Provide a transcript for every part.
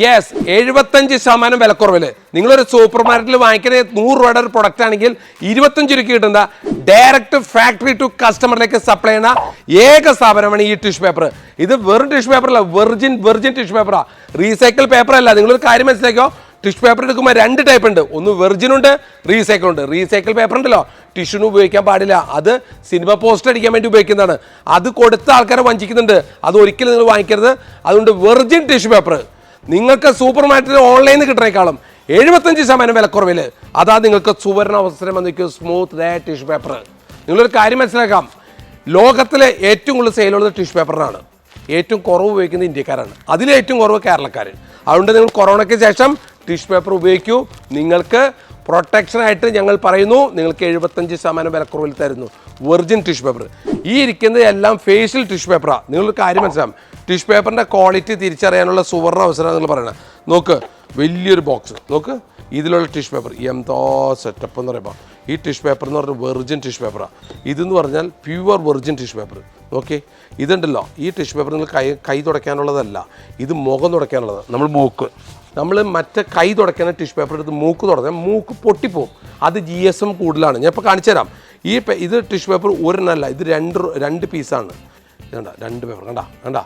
Yes എഴുപത്തഞ്ച് ശതമാനം വിലക്കുറവിൽ നിങ്ങളൊരു സൂപ്പർ മാർക്കറ്റിൽ വാങ്ങിക്കുന്ന നൂറ് രൂപയുടെ ഒരു പ്രൊഡക്റ്റ് ആണെങ്കിൽ ഇരുപത്തഞ്ച് രൂപയ്ക്ക് കിട്ടുന്ന ഡയറക്റ്റ് ഫാക്ടറി ടു കസ്റ്റമറിലേക്ക് സപ്ലൈ ചെയ്യുന്ന ഏക സ്ഥാപനമാണ് ഈ ടിഷ്യൂ പേപ്പർ ഇത് വെറും ടിഷ്യൂ പേപ്പർ അല്ല വെർജിൻ വെർജിൻ ടിഷ്യൂ പേപ്പറാ റീസൈക്കിൾ പേപ്പർ അല്ല. നിങ്ങളൊരു കാര്യം മനസ്സിലാക്കിയോ ടിഷ്യൂ പേപ്പർ എടുക്കുമ്പോൾ രണ്ട് ടൈപ്പ് ഉണ്ട്. ഒന്ന് വെർജിൻ ഉണ്ട് റീസൈക്കിൾ ഉണ്ട്. റീസൈക്കിൾ പേപ്പർ ഉണ്ടല്ലോ. ടിഷ്യൂന് ഉപയോഗിക്കാൻ പാടില്ല. അത് സിനിമ പോസ്റ്റർ അടിക്കാൻ വേണ്ടി ഉപയോഗിക്കുന്നതാണ്. അത് കൊടുത്ത ആൾക്കാരെ വഞ്ചിക്കുന്നുണ്ട്. അത് ഒരിക്കലും നിങ്ങൾ വാങ്ങിക്കരുത്. അതുകൊണ്ട് വെർജിൻ ടിഷ്യൂ പേപ്പർ നിങ്ങൾക്ക് സൂപ്പർ മാർക്കറ്റിൽ ഓൺലൈനിൽ കിട്ടുന്നേക്കാളും എഴുപത്തഞ്ച് ശതമാനം വിലക്കുറവിൽ. അതാ നിങ്ങൾക്ക് സുവർണ അവസരം വന്നിരിക്കും സ്മൂത്ത് ടിഷ്യൂ പേപ്പർ നിങ്ങളൊരു കാര്യം മനസ്സിലാക്കാം. ലോകത്തിലെ ഏറ്റവും കൂടുതൽ സെയിലുള്ളത് ടിഷ്യൂ പേപ്പറിനാണ് ഏറ്റവും കുറവ് ഉപയോഗിക്കുന്നത് ഇന്ത്യക്കാരാണ്. അതിലേറ്റവും കുറവ് കേരളക്കാർ അതുകൊണ്ട് നിങ്ങൾ കൊറോണയ്ക്ക് ശേഷം ടിഷ്യൂ പേപ്പർ ഉപയോഗിക്കൂ. നിങ്ങൾക്ക് പ്രൊട്ടക്ഷൻ ആയിട്ട് ഞങ്ങൾ പറയുന്നു നിങ്ങൾക്ക് എഴുപത്തഞ്ച് ശതമാനം വിലക്കുറവിൽ തരുന്നു. വെർജിൻ ടിഷ്യൂ പേപ്പർ ഈ ഇരിക്കുന്നത് എല്ലാം ഫേഷ്യൽ ടിഷ്യൂ പേപ്പറാണ് നിങ്ങളൊരു കാര്യം മനസ്സിലാവും ടിഷ്യൂ പേപ്പറിന്റെ ക്വാളിറ്റി തിരിച്ചറിയാനുള്ള സുവർണ അവസരം നിങ്ങൾ പറയണം. നോക്ക് വലിയൊരു ബോക്സ് നോക്ക് ഇതിലുള്ള ടിഷ്യൂ പേപ്പർ. എന്തോ സെറ്റപ്പ് എന്ന് പറയുമ്പോൾ ഈ ടിഷ്യൂ പേപ്പർ എന്ന് പറഞ്ഞാൽ വെർജിൻ ടിഷ്യൂ പേപ്പറാണ് ഇതെന്ന് പറഞ്ഞാൽ pure virgin tissue paper. Okay ഇതുണ്ടല്ലോ. ഈ ടിഷ്യൂ പേപ്പർ നിങ്ങൾ കൈ കൈ തുടയ്ക്കാനുള്ളതല്ല ഇത് മുഖം തുടയ്ക്കാനുള്ളതാണ് നമ്മൾ മൂക്ക്. നമ്മൾ മറ്റേ കൈ തുടയ്ക്കുന്ന ടിഷ്യൂ പേപ്പർ എടുത്ത് മൂക്ക് തുടങ്ങാൻ മൂക്ക് പൊട്ടിപ്പോവും. അത് ജി എസ് എം കൂടുതലാണ്. ഞാൻ ഇപ്പോൾ കാണിച്ചു തരാം. ഈ ഇത് ടിഷ്യൂ പേപ്പർ ഒരെണ്ണമല്ല ഇത് രണ്ട് രണ്ട് പീസാണ് കണ്ട രണ്ട് പേപ്പർ കണ്ട കണ്ട.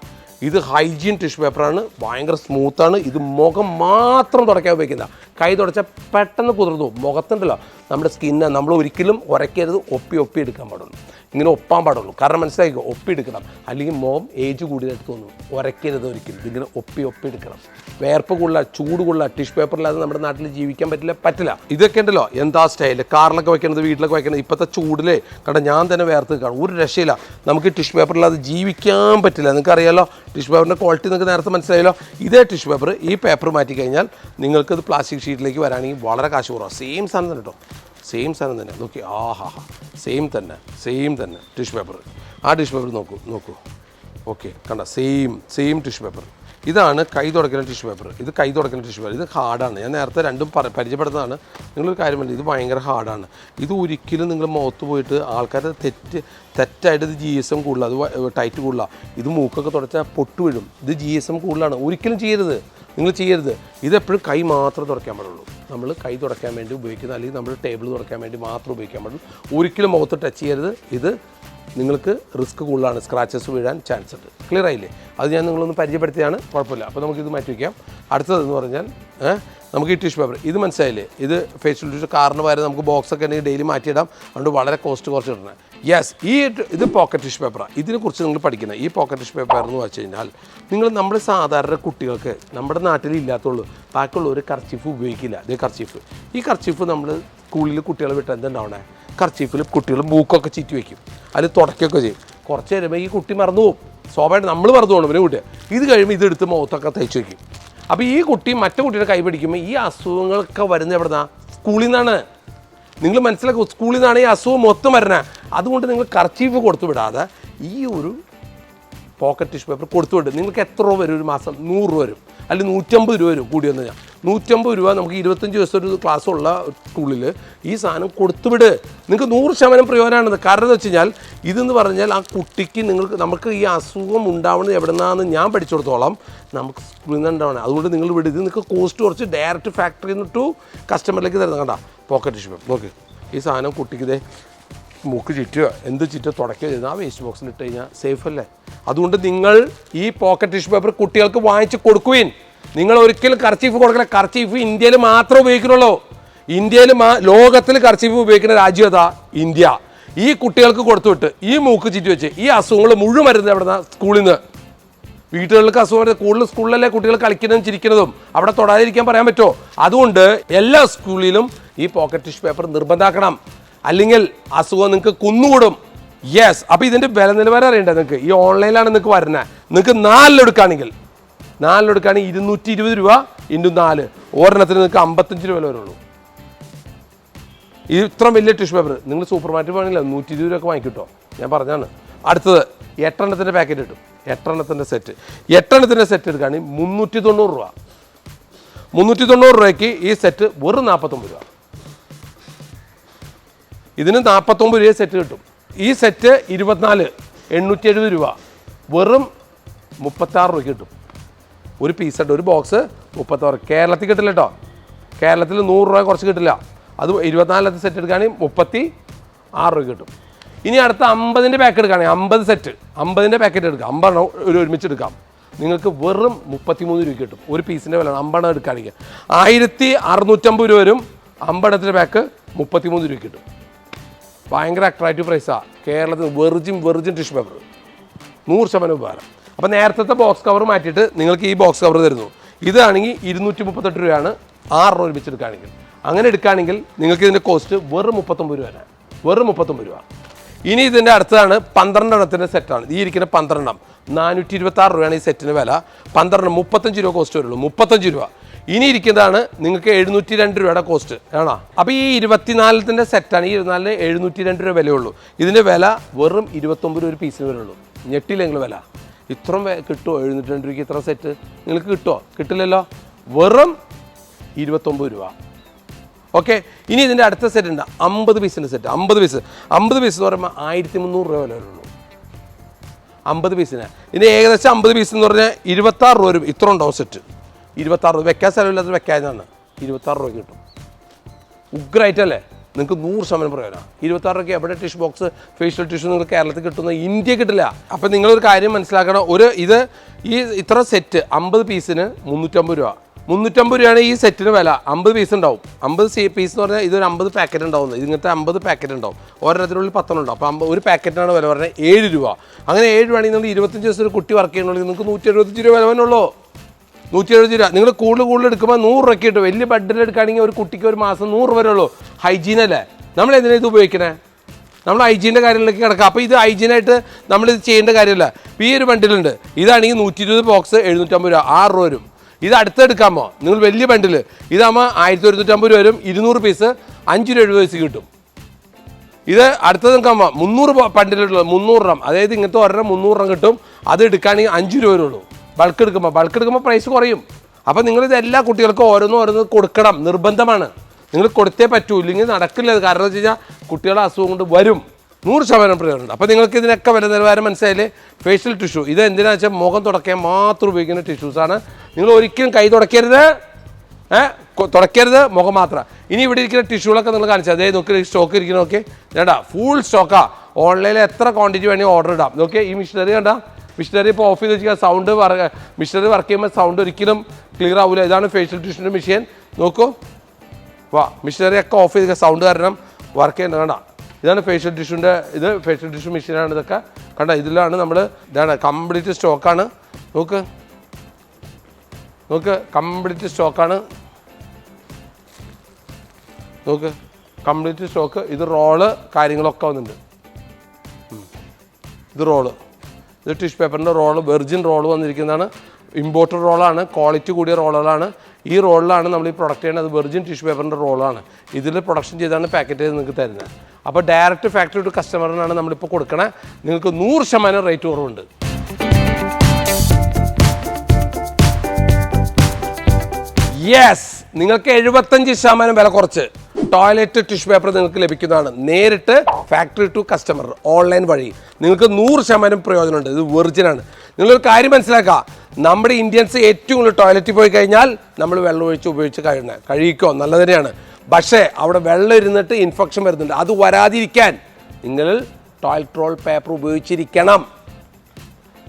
ഇത് ഹൈജീൻ ടിഷ്യൂ പേപ്പറാണ് ഭയങ്കര സ്മൂത്താണ്. ഇത് മുഖം മാത്രം തുടയ്ക്കാൻ ഉപയോഗിക്കുന്ന. കൈ തുടച്ചാൽ പെട്ടെന്ന് കുതിർന്നു മുഖത്തുണ്ടല്ലോ നമ്മുടെ സ്കിന്ന് നമ്മൾ ഒരിക്കലും ഉരയ്ക്കരുത് ഒപ്പി ഒപ്പി എടുക്കാൻ പാടുള്ളൂ. ഇങ്ങനെ ഒപ്പാൻ പാടുള്ളൂ. കാരണം മനസ്സിലാക്കിക്കോ ഒപ്പി എടുക്കണം അല്ലെങ്കിൽ മോം ഏജ് കൂടിയതായിട്ട് തോന്നും. ഉരയ്ക്കരുത് ഒരിക്കലും. ഇതിങ്ങനെ ഒപ്പി ഒപ്പി എടുക്കണം വേർപ്പ് കൊള്ള ചൂട് കൊള്ള ടിഷ് പേപ്പറില്ലാതെ നമ്മുടെ നാട്ടിൽ ജീവിക്കാൻ പറ്റില്ല പറ്റില്ല. ഇതൊക്കെ ഉണ്ടല്ലോ എന്താ സ്റ്റൈൽ കാറിലൊക്കെ വെക്കണത് വീട്ടിലൊക്കെ വെക്കണത് ഇപ്പോഴത്തെ ചൂടിലേ കാരണം ഞാൻ തന്നെ വേർത്ത് കാണും ഒരു രക്ഷയില്ല. നമുക്ക് ടിഷ് പേപ്പറില്ലാതെ ജീവിക്കാൻ പറ്റില്ല. നിങ്ങൾക്ക് അറിയാലോ ടിഷ് പേപ്പറിന്റെ ക്വാളിറ്റി നിങ്ങൾക്ക് നേരത്തെ മനസ്സിലായല്ലോ. ഇതേ ടിഷ് പേപ്പർ ഈ പേപ്പർ മാറ്റി കഴിഞ്ഞാൽ നിങ്ങൾക്ക് ഇത് പ്ലാസ്റ്റിക് ഷീറ്റിലേക്ക് വരാണെങ്കിൽ വളരെ കാശ് കുറവാണ് സെയിം സാധനം തന്നെ കേട്ടോ. സെയിം സാധനം തന്നെ. നോക്കി ആ ഹാ ഹാ സെയിം തന്നെ സെയിം തന്നെ. ടിഷ്യൂ പേപ്പർ ആ ടിഷ്യൂ പേപ്പർ നോക്കൂ നോക്കൂ. ഓക്കെ കണ്ട സെയിം സെയിം ടിഷ്യൂ പേപ്പർ ഇതാണ് കൈ തുടക്കുന്ന ടിഷ്യൂ പേപ്പർ ഇത് കൈ തുടക്കുന്ന ടിഷ്യൂ പേപ്പർ ഇത് ഹാർഡാണ് ഞാൻ നേരത്തെ രണ്ടും പറ പരിചയപ്പെടുന്നതാണ്. നിങ്ങളൊരു കാര്യമല്ല ഇത് ഭയങ്കര ഹാർഡാണ് ഇത് ഒരിക്കലും നിങ്ങൾ മുഖത്ത് പോയിട്ട് ആൾക്കാരെ തെറ്റ് തെറ്റായിട്ട് ഇത് ജി എസ് എം കൂടുതലാണ് അത് ടൈറ്റ് കൂടുതലാണ് ഇത് മൂക്കൊക്കെ തുടച്ചാൽ പൊട്ട് ഇത് ജി എസ് എം കൂടുതലാണ്. ഒരിക്കലും ചെയ്യരുത്. നിങ്ങൾ ചെയ്യരുത്. ഇതെപ്പോഴും കൈ മാത്രം തുറക്കാൻ പാടുള്ളൂ. നമ്മൾ കൈ തുടയ്ക്കാൻ വേണ്ടി ഉപയോഗിക്കുന്ന അല്ലെങ്കിൽ നമ്മൾ ടേബിൾ തുറക്കാൻ വേണ്ടി മാത്രം ഉപയോഗിക്കാൻ പാടുള്ളൂ. ഒരിക്കലും മുഖത്ത് ടച്ച് ചെയ്യരുത്. ഇത് നിങ്ങൾക്ക് റിസ്ക് കൂടുതലാണ്. സ്ക്രാച്ചസ് വീഴാൻ ചാൻസ് ഉണ്ട്. ക്ലിയർ ആയില്ലേ? അത് ഞാൻ നിങ്ങളൊന്ന് പരിചയപ്പെടുത്തിയാണ്. കുഴപ്പമില്ല. അപ്പോൾ നമുക്കിത് മാറ്റി വയ്ക്കാം. അടുത്തതെന്ന് പറഞ്ഞാൽ നമുക്ക് ഈ ടിഷ്യൂ പേപ്പർ ഇത് മനസ്സിലായില്ലേ? ഇത് ഫേഷ്യൽ ടിഷ്യൂ കാറിന് പകരം നമുക്ക് ബോക്സ് ഒക്കെ ഉണ്ടെങ്കിൽ ഡെയിലി മാറ്റിയിടാം. അതുകൊണ്ട് വളരെ കോസ്റ്റ് കുറച്ച് ഇടണം യെസ് ഈ ഇത് പോക്കറ്റ് ടിഷ്യൂ പേപ്പറാണ് ഇതിനെക്കുറിച്ച് നിങ്ങൾ പഠിക്കുന്നത്. ഈ പോക്കറ്റ് ടിഷ്യൂ പേപ്പർ എന്ന് വെച്ച് കഴിഞ്ഞാൽ നിങ്ങൾ നമ്മൾ സാധാരണ കുട്ടികൾക്ക് നമ്മുടെ നാട്ടിൽ ഇല്ലാത്തുള്ളൂ. ബാക്കിയുള്ള ഒരു കർച്ചീഫ് ഉപയോഗിക്കില്ല. ഇത് കർച്ചീഫ് ഈ കർച്ചീഫ് നമ്മൾ സ്കൂളിൽ കുട്ടികളെ വിട്ട് എന്തുണ്ടാവണേ? കർച്ചീഫിൽ കുട്ടികൾ മൂക്കൊക്കെ ചീറ്റി വയ്ക്കും അതിൽ തുടയ്ക്കുകയൊക്കെ ചെയ്യും. കുറച്ച് കഴിയുമ്പോൾ ഈ കുട്ടി മറന്നു പോകും. സ്വാഭാവികമായിട്ട് നമ്മൾ മറന്നു പോകണം പിന്നെ കുട്ടി ഇത് കഴിയുമ്പോൾ ഇതെടുത്ത് മുഖത്തൊക്കെ തയ്ച്ചു വയ്ക്കും അപ്പോൾ ഈ കുട്ടി മറ്റേ കുട്ടിയുടെ കൈ പിടിക്കുമ്പോൾ ഈ അസുഖങ്ങളൊക്കെ വരുന്നത് എവിടുന്നാ? സ്കൂളിൽ നിന്നാണ്. നിങ്ങൾ മനസ്സിലാക്കും സ്കൂളിൽ നിന്നാണ് ഈ അസുഖം മൊത്തം വരുന്നത്. അതുകൊണ്ട് നിങ്ങൾ കർച്ചീഫ് കൊടുത്തു വിടാതെ ഈ ഒരു പോക്കറ്റ് ടിഷ്യൂ പേപ്പർ കൊടുത്തുകൊണ്ട് നിങ്ങൾക്ക് എത്ര രൂപ വരും ഒരു മാസം? നൂറ് രൂപ വരും. അല്ലെങ്കിൽ നൂറ്റമ്പത് രൂപ വരും കൂടി വന്നു ഞാൻ നൂറ്റമ്പത് രൂപ നമുക്ക് ഇരുപത്തഞ്ച് ദിവസം ഒരു ക്ലാസ് ഉള്ള ടൂളിൽ ഈ സാധനം കൊടുത്തുവിട് നിങ്ങൾക്ക് നൂറ് ശതമാനം പ്രയോജനമാണത് കാരണം എന്ന് വെച്ച് കഴിഞ്ഞാൽ ഇതെന്ന് പറഞ്ഞാൽ ആ കുട്ടിക്ക് നിങ്ങൾക്ക് നമുക്ക് ഈ അസുഖം ഉണ്ടാവുന്നത് എവിടെ നിന്നാന്ന് ഞാൻ പഠിച്ചിടത്തോളം നമുക്ക് സ്കൂളിൽ നിന്ന് ഉണ്ടാവണം. അതുകൊണ്ട് നിങ്ങൾ വിട്. ഇത് നിങ്ങൾക്ക് കോസ്റ്റ് കുറച്ച് ഡയറക്റ്റ് ഫാക്ടറിയിൽ നിന്ന് ടു കസ്റ്റമറിലേക്ക് തരുന്നത്. കണ്ട? പോക്കറ്റ് ടിഷ്യൂ നോക്ക്. ഈ സാധനം കുട്ടിക്ക് ഇതേ മൂക്ക് ചുറ്റുകയോ എന്ത് ചുറ്റോ തുടക്കുകയോ ചെയ്താൽ ആ വേസ്റ്റ് ബോക്സിൽ ഇട്ട് കഴിഞ്ഞാൽ സേഫ് അല്ലേ? അതുകൊണ്ട് നിങ്ങൾ ഈ പോക്കറ്റ് ടിഷ്യൂ പേപ്പർ കുട്ടികൾക്ക് വാങ്ങിച്ച് കൊടുക്കുവിൻ. നിങ്ങൾ ഒരിക്കലും കർച്ചീഫ് കൊടുക്കില്ല കർച്ചീഫ് ഇന്ത്യയിൽ മാത്രം ഉപയോഗിക്കുന്നുള്ളൂ. ഇന്ത്യയിൽ ലോകത്തിൽ കർച്ചീഫ് ഉപയോഗിക്കുന്ന രാജ്യം ഏതാ? ഇന്ത്യ. ഈ കുട്ടികൾക്ക് കൊടുത്തുവിട്ട് ഈ മൂക്ക് ചുറ്റി വെച്ച് ഈ അസുഖങ്ങൾ മുഴുവൻ വരുന്നത് എവിടെ സ്കൂളിൽ നിന്ന് വീട്ടുകൾക്ക് അസുഖം വരുന്നത് കൂടുതൽ സ്കൂളിലല്ലേ കുട്ടികൾ കളിക്കുന്നതും ചിരിക്കുന്നതും. അവിടെ തൊടാതിരിക്കാൻ പറയാൻ പറ്റുമോ? അതുകൊണ്ട് എല്ലാ സ്കൂളിലും ഈ പോക്കറ്റ് ടിഷ്യൂ പേപ്പർ നിർബന്ധമാക്കണം അല്ലെങ്കിൽ അസുഖം നിങ്ങൾക്ക് കുന്നുകൂടും. യെസ് അപ്പോൾ ഇതിന്റെ വില നിലവാരം അറിയണ്ടേ നിങ്ങൾക്ക് ഈ ഓൺലൈനിലാണ് നിങ്ങൾക്ക് വരുന്നത് നിങ്ങൾക്ക് നാലിലെടുക്കുകയാണെങ്കിൽ നാലിലെടുക്കുകയാണെങ്കിൽ ഇരുന്നൂറ്റി ഇരുപത് രൂപ ഇന്റു നാല്. ഒരെണ്ണത്തിന് നിങ്ങൾക്ക് അമ്പത്തഞ്ച് രൂപ വില വരുള്ളൂ. ഇത്ര വലിയ ടിഷ്യൂ പേപ്പർ നിങ്ങൾ സൂപ്പർ മാർക്കറ്റ് വാങ്ങില്ല നൂറ്റി ഇരുപത് രൂപ വാങ്ങിക്കിട്ടോ. ഞാൻ പറഞ്ഞാണ് അടുത്തത് എട്ടെണ്ണത്തിന്റെ പാക്കറ്റ് കിട്ടും. എട്ടെണ്ണത്തിന്റെ സെറ്റ് എട്ടെണ്ണത്തിന്റെ സെറ്റ് എടുക്കുകയാണെങ്കിൽ മുന്നൂറ്റി തൊണ്ണൂറ് രൂപ. മുന്നൂറ്റി തൊണ്ണൂറ് രൂപയ്ക്ക് ഈ സെറ്റ് വെറും നാൽപ്പത്തൊമ്പത് രൂപ. ഇതിന് നാൽപ്പത്തൊമ്പത് രൂപ സെറ്റ് കിട്ടും. ഈ സെറ്റ് ഇരുപത്തിനാല് എണ്ണൂറ്റി എഴുപത് രൂപ. വെറും മുപ്പത്താറ് രൂപയ്ക്ക് കിട്ടും. ഒരു പീസ് ഉണ്ട് ഒരു ബോക്സ് മുപ്പത്താറ്. കേരളത്തിൽ കിട്ടില്ല കേട്ടോ കേരളത്തിൽ നൂറ് രൂപ കുറച്ച് കിട്ടില്ല. അത് ഇരുപത്തിനാലത്തെ സെറ്റ് എടുക്കുകയാണെങ്കിൽ മുപ്പത്തി ആറ് രൂപ കിട്ടും. ഇനി അടുത്ത അമ്പതിന്റെ പാക്കറ്റ് എടുക്കുകയാണെങ്കിൽ അമ്പത് സെറ്റ് അമ്പതിന്റെ പാക്കറ്റ് എടുക്കാം. അമ്പതെണ്ണം ഒരു ഒരുമിച്ച് എടുക്കാം. നിങ്ങൾക്ക് വെറും മുപ്പത്തിമൂന്ന് രൂപ കിട്ടും. ഒരു പീസിന്റെ വില അമ്പണം എടുക്കുകയാണെങ്കിൽ. ആയിരത്തി അറുന്നൂറ്റമ്പത് രൂപ വരും. അമ്പണത്തിന്റെ പാക്ക് മുപ്പത്തിമൂന്ന് രൂപ കിട്ടും. ഭയങ്കര അട്രാക്റ്റീവ് പ്രൈസാണ് കേരളത്തിൽ വെർജിൻ വെർജിൻ ടിഷ്യൂ പേപ്പർ നൂറ് ശതമാനം ഉപകാരം അപ്പോൾ നേരത്തെ ബോക്സ് കവർ മാറ്റിയിട്ട് നിങ്ങൾക്ക് ഈ ബോക്സ് കവർ തരുന്നു. ഇതാണെങ്കിൽ ഇരുന്നൂറ്റി മുപ്പത്തെട്ട് രൂപയാണ് ആറ് രൂപ ഒരുമിച്ച് എടുക്കുകയാണെങ്കിൽ അങ്ങനെ എടുക്കുകയാണെങ്കിൽ നിങ്ങൾക്ക് ഇതിന്റെ കോസ്റ്റ് വെറും മുപ്പത്തൊമ്പത് രൂപ വെറും മുപ്പത്തൊമ്പത് രൂപ. ഇനി ഇതിന്റെ അടുത്തതാണ് പന്ത്രണ്ടെണ്ണത്തിന്റെ സെറ്റാണ് ഈ ഇരിക്കുന്ന പന്ത്രണ്ടെണ്ണം. നാനൂറ്റി ഇരുപത്തി ആറ് രൂപയാണ് ഈ സെറ്റിന് വില. പന്ത്രണ്ട് മുപ്പത്തഞ്ച് രൂപ കോസ്റ്റ് വരുള്ളൂ. മുപ്പത്തഞ്ച് രൂപ. ഇനി ഇരിക്കുന്നതാണ് നിങ്ങൾക്ക് എഴുന്നൂറ്റി രണ്ട് രൂപയുടെ കോസ്റ്റ്. ആണോ? അപ്പോൾ ഈ ഇരുപത്തിനാലിന്റെ സെറ്റാണ് ഈ ഇരുപത്തിനാലിന് എഴുന്നൂറ്റി രണ്ട് രൂപ വിലയുള്ളൂ. ഇതിന്റെ വില വെറും ഇരുപത്തൊമ്പത് രൂപ ഒരു പീസിന് ഉള്ളൂ. ഞെട്ടില്ല നിങ്ങൾ വില. ഇത്രയും കിട്ടുമോ എഴുന്നൂറ്റി രണ്ട് രൂപയ്ക്ക് ഇത്ര സെറ്റ് നിങ്ങൾക്ക് കിട്ടുമോ കിട്ടില്ലല്ലോ. വെറും ഇരുപത്തൊമ്പത് രൂപ. ഓക്കെ. ഇനി ഇതിന്റെ അടുത്ത സെറ്റ് ഉണ്ട്. അമ്പത് പീസിന്റെ സെറ്റ് അമ്പത് പീസ് അമ്പത് പീസ് എന്ന് പറയുമ്പോൾ ആയിരത്തി മുന്നൂറ് രൂപ വിലയുള്ളൂ അമ്പത് പീസിന് ഇതിന് ഏകദേശം അമ്പത് പീസ് എന്ന് പറഞ്ഞാൽ ഇരുപത്താറ് രൂപ വരും. ഇത്ര ഉണ്ടാവും സെറ്റ് ഇരുപത്താറ് രൂപ. വെക്കാൻ സ്ഥലമില്ലാത്ത വെക്കാനാണ് ഇരുപത്താറ് രൂപ കിട്ടും. ഉഗ്രായിട്ടല്ലേ നിങ്ങൾക്ക് നൂറ് ശതമാനം പ്രയോജനമാണ് ഇരുപത്താറ് രൂപയ്ക്ക് എവിടെ ടിഷ്യൂ ബോക്സ് ഫേഷ്യൽ ടിഷ്യൂ നിങ്ങൾ കേരളത്തിൽ കിട്ടുന്ന ഇന്ത്യ കിട്ടില്ല. അപ്പം നിങ്ങളൊരു കാര്യം മനസ്സിലാക്കണം. ഒരു ഇത് ഈ ഇത്ര സെറ്റ് അമ്പത് പീസിന് മുന്നൂറ്റമ്പത് രൂപ. മുന്നൂറ്റമ്പത് രൂപയാണ് ഈ സെറ്റിന് വില. അമ്പത് പീസ് ഉണ്ടാവും. അമ്പത് സി പീസ് എന്ന് പറഞ്ഞാൽ ഇതൊരു അമ്പത് പാക്കറ്റ് ഉണ്ടാവുന്നത് ഇങ്ങനത്തെ അമ്പത് പാക്കറ്റ് ഉണ്ടാവും. ഓരോരുത്തരുള്ളിൽ പത്തെണ്ണം ഉണ്ടാവും. അപ്പോൾ അമ്പത് ഒരു പാക്കറ്റിനാണ് വില പറഞ്ഞാൽ ഏഴ് രൂപ. അങ്ങനെ ഏഴ് രൂപയാണെങ്കിൽ നിങ്ങൾ ഇരുപത്തഞ്ച് ദിവസം ഒരു കുട്ടി വർക്ക് ചെയ്യണമെങ്കിൽ നിങ്ങൾക്ക് നൂറ്റി എഴുപത്തഞ്ച് രൂപ വില തന്നെയുള്ളൂ നൂറ്റി എഴുപത് രൂപ. നിങ്ങൾ കൂടുതൽ കൂടുതൽ എടുക്കുമ്പോൾ നൂറ് രൂപയ്ക്ക് കിട്ടും. വലിയ ബഡിൽ എടുക്കുകയാണെങ്കിൽ ഒരു കുട്ടിക്ക് ഒരു മാസം നൂറ് രൂപ ഉള്ളൂ. ഹൈജീൻ അല്ലേ? നമ്മൾ എന്തിനാണ് ഇത് ഉപയോഗിക്കണേ? നമ്മൾ ഹൈജീന്റെ കാര്യങ്ങളിലേക്ക് കിടക്കാം. അപ്പോൾ ഇത് ഹൈജീനായിട്ട് നമ്മൾ ഇത് ചെയ്യേണ്ട കാര്യമില്ല. ഈ ഒരു ബണ്ടിലുണ്ട് ഇതാണെങ്കിൽ നൂറ്റി ഇരുപത് ബോക്സ് എഴുന്നൂറ്റമ്പത് രൂപ. ആറ് രൂപ വരും. ഇത് അടുത്തെടുക്കാമോ നിങ്ങൾ വലിയ ബണ്ടിൽ ഇതാകുമ്പോൾ ആയിരത്തി ഒരുന്നൂറ്റമ്പത് രൂപ വരും. ഇരുന്നൂറ് പീസ് അഞ്ച് രൂപ എഴുപത് പൈസ കിട്ടും. ഇത് അടുത്തത് നിൽക്കാമോ മുന്നൂറ് ബണ്ടിലുള്ള മുന്നൂറ് എണ്ണം. അതായത് ഇങ്ങനത്തെ ഒരെണ്ണം മുന്നൂറ് എണ്ണം കിട്ടും. അത് എടുക്കുകയാണെങ്കിൽ അഞ്ച് രൂപ വരുള്ളൂ ബൾക്ക് എടുക്കുമ്പോൾ ബൾക്ക് എടുക്കുമ്പോൾ പ്രൈസ് കുറയും. അപ്പോൾ നിങ്ങളിത് എല്ലാ കുട്ടികൾക്കും ഓരോന്നും ഓരോന്ന് കൊടുക്കണം. നിർബന്ധമാണ്. നിങ്ങൾ കൊടുത്തേ പറ്റൂ ഇല്ലെങ്കിൽ നടക്കില്ല. കാരണം എന്ന് വെച്ച് കഴിഞ്ഞാൽ കുട്ടികളെ അസുഖം കൊണ്ട് വരും. നൂറ് ശതമാനം പ്രയോജനമുണ്ട്. അപ്പോൾ നിങ്ങൾക്ക് ഇതിനൊക്കെ വില നിലവാരം മനസ്സിലായാൽ ഫേഷ്യൽ ടിഷ്യൂ ഇത് എന്തിനാണെന്ന് വെച്ചാൽ മുഖം തുടക്കാൻ മാത്രം ഉപയോഗിക്കുന്ന ടിഷ്യൂസാണ് നിങ്ങൾ ഒരിക്കലും കൈ തുടക്കരുത് ഏഹ് തുടക്കരുത് മുഖം മാത്രം. ഇനി ഇവിടെ ഇരിക്കുന്ന ടിഷ്യൂകളൊക്കെ നിങ്ങൾ കാണിച്ചു. അതേ നോക്കി സ്റ്റോക്ക് ഇരിക്കുന്ന നോക്കി. ചേട്ടാ ഫുൾ സ്റ്റോക്കാണ് ഓൺലൈനിൽ എത്ര ക്വാണ്ടിറ്റി വേണമെങ്കിൽ ഓർഡർ ഇടാം. നോക്കിയാൽ ഈ മിഷനറി കണ്ട? മിഷനറി ഇപ്പോൾ ഓഫ് ചെയ്ത് വെച്ചാൽ സൗണ്ട് മിഷനറി വർക്ക് ചെയ്യുമ്പോൾ സൗണ്ട് ഒരിക്കലും ക്ലിയർ ആവില്ല ഇതാണ് ഫേഷ്യൽ ട്യൂഷന്റെ മെഷീൻ നോക്കൂ. വാ മിഷനറി ഒക്കെ ഓഫ് ചെയ്ത് സൗണ്ട് കാരണം വർക്ക് ചെയ്യേണ്ട കണ്ട ഇതാണ് ഫേഷ്യൽ ടിഷ്യൂന്റെ ഇത്. ഫേഷ്യൽ ടിഷ്യൂ മെഷീനാണ് ഇതൊക്കെ. കണ്ട ഇതിലാണ് നമ്മൾ ഇതാണ് കംപ്ലീറ്റ് സ്റ്റോക്കാണ് നോക്ക്. നോക്ക് കംപ്ലീറ്റ് സ്റ്റോക്കാണ് നോക്ക് കംപ്ലീറ്റ് സ്റ്റോക്ക് ഇത് റോൾ കാര്യങ്ങളൊക്കെ വന്നിട്ടുണ്ട്. ഇത് റോൾ ഇത് ടിഷ്യൂ പേപ്പറിന്റെ റോൾ വെർജിൻ റോൾ വന്നിരിക്കുന്നതാണ്. ഇമ്പോർട്ടഡ് റോളാണ് ക്വാളിറ്റി കൂടിയ റോളുകളാണ് ഈ റോളിലാണ് നമ്മൾ ഈ പ്രൊഡക്റ്റ് ചെയ്യുന്നത് വെർജിൻ ടിഷ്യൂ പേപ്പറിന്റെ റോളാണ് ഇതിൽ പ്രൊഡക്ഷൻ ചെയ്താണ് പാക്കറ്റ് ചെയ്ത് നിങ്ങൾക്ക് തരുന്നത്. അപ്പോൾ ഡയറക്റ്റ് ഫാക്ടറി ടു കസ്റ്റമറിനാണ് നമ്മളിപ്പോൾ കൊടുക്കണേ. നിങ്ങൾക്ക് നൂറ് ശതമാനം റേറ്റ് കുറവുണ്ട്. യെസ് നിങ്ങൾക്ക് എഴുപത്തഞ്ച് ശതമാനം വില കുറച്ച്. ടോയ്ലറ്റ് ടിഷ്യൂ പേപ്പർ നിങ്ങൾക്ക് ലഭിക്കുന്നതാണ്. നേരിട്ട് ഫാക്ടറി ടു കസ്റ്റമർ ഓൺലൈൻ വഴി. നിങ്ങൾക്ക് നൂറ് ശതമാനം പ്രയോജനമുണ്ട്. ഇത് വെർജിനാണ് നിങ്ങളൊരു കാര്യം മനസ്സിലാക്കുക. നമ്മുടെ ഇന്ത്യൻസ് ഏറ്റവും കൂടുതൽ ടോയ്ലറ്റിൽ പോയി കഴിഞ്ഞാൽ നമ്മൾ വെള്ളം ഒഴിച്ച് ഉപയോഗിച്ച് കഴിയുന്നത് കഴിയിക്കോ നല്ലത് തന്നെയാണ്. പക്ഷേ അവിടെ വെള്ളം ഇരുന്നിട്ട് ഇൻഫെക്ഷൻ വരുന്നുണ്ട്. അത് വരാതിരിക്കാൻ നിങ്ങൾ ടോയ്ലറ്റ് റോൾ പേപ്പർ ഉപയോഗിച്ചിരിക്കണം.